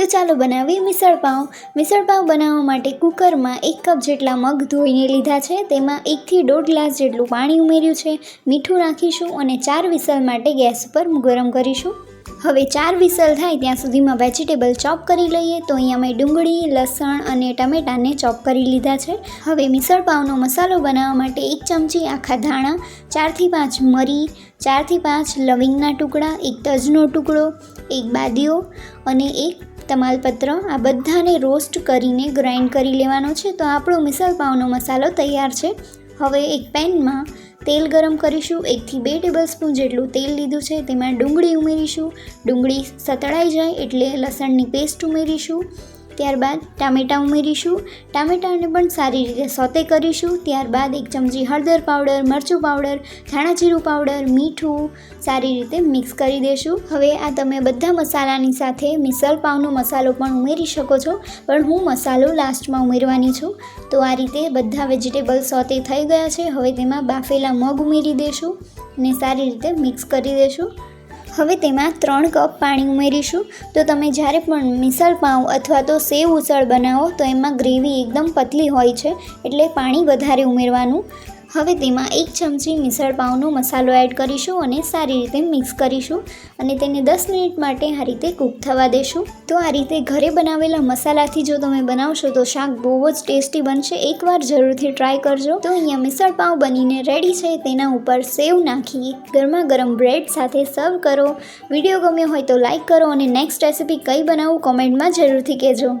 તો ચાલો બનાવીએ મિસળ પાઉં મિસળ પાઉં બનાવવા માટે કુકરમાં એક કપ જેટલા મગ ધોઈને લીધા છે. તેમાં એકથી દોઢ ગ્લાસ જેટલું પાણી ઉમેર્યું છે. મીઠું નાખીશું અને ચાર વિસલ માટે ગેસ ઉપર ગરમ કરીશું. હવે ચાર વિસલ થાય ત્યાં સુધીમાં વેજીટેબલ ચોપ કરી લઈએ. તો અહીંયા મેં ડુંગળી, લસણ અને ટમેટાને ચોપ કરી લીધા છે. હવે મિસળ પાઉંનો મસાલો બનાવવા માટે એક ચમચી આખા ધાણા, ચારથી પાંચ મરી, ચારથી પાંચ લવિંગના ટુકડા, એક તજનો ટુકડો, એક બાદીઓ અને એક તમાલપત્ર, આ બધાને રોસ્ટ કરીને ગ્રાઇન્ડ કરી લેવાનો છે. તો આપણો મિસલ પાવનો મસાલો તૈયાર છે. હવે એક પેનમાં તેલ ગરમ કરીશું. એકથી બે ટેબલ સ્પૂન જેટલું તેલ લીધું છે. તેમાં ડુંગળી ઉમેરીશું. ડુંગળી સતળાઈ જાય એટલે લસણની પેસ્ટ ઉમેરીશું. ત્યારબાદ ટામેટાં ઉમેરીશું. ટામેટાને પણ સારી રીતે સોતે કરીશું. ત્યારબાદ એક ચમચી હળદર પાવડર, મરચું પાવડર, ધાણા જીરું પાવડર, મીઠું સારી રીતે મિક્સ કરી દેશું. હવે આ તમે બધા મસાલાની સાથે મિસલ પાવનો મસાલો પણ ઉમેરી શકો છો. પણ હું મસાલો લાસ્ટમાં ઉમેરવાની છું. તો આ રીતે બધા વેજીટેબલ સોતે થઈ ગયા છે. હવે તેમાં બાફેલા મગ ઉમેરી દેશું અને સારી રીતે મિક્સ કરી દેશું. હવે તેમાં ત્રણ કપ પાણી ઉમેરીશું. તો તમે જ્યારે પણ મિસળ પાઉં અથવા તો સેવ ઉસળ બનાવો, તો એમાં ગ્રેવી એકદમ પતલી હોય છે, એટલે પાણી વધારે ઉમેરવાનું. હવે તેમાં એક ચમચી મિસળ પાઉંનો મસાલો એડ કરીશું અને સારી રીતે મિક્સ કરીશું અને તેને દસ મિનિટ માટે આ રીતે કૂક થવા દેશું. તો આ રીતે ઘરે બનાવેલા મસાલાથી જો તમે બનાવશો તો શાક બહુ જ ટેસ્ટી બનશે. એકવાર જરૂરથી ટ્રાય કરજો. તો અહીંયા મિસળ પાઉં બનીને રેડી છે. તેના ઉપર સેવ નાખી ગરમા ગરમ બ્રેડ સાથે સર્વ કરો. વીડિયો ગમ્યો હોય તો લાઇક કરો અને નેક્સ્ટ રેસિપી કઈ બનાવું કોમેન્ટમાં જરૂરથી કહેજો.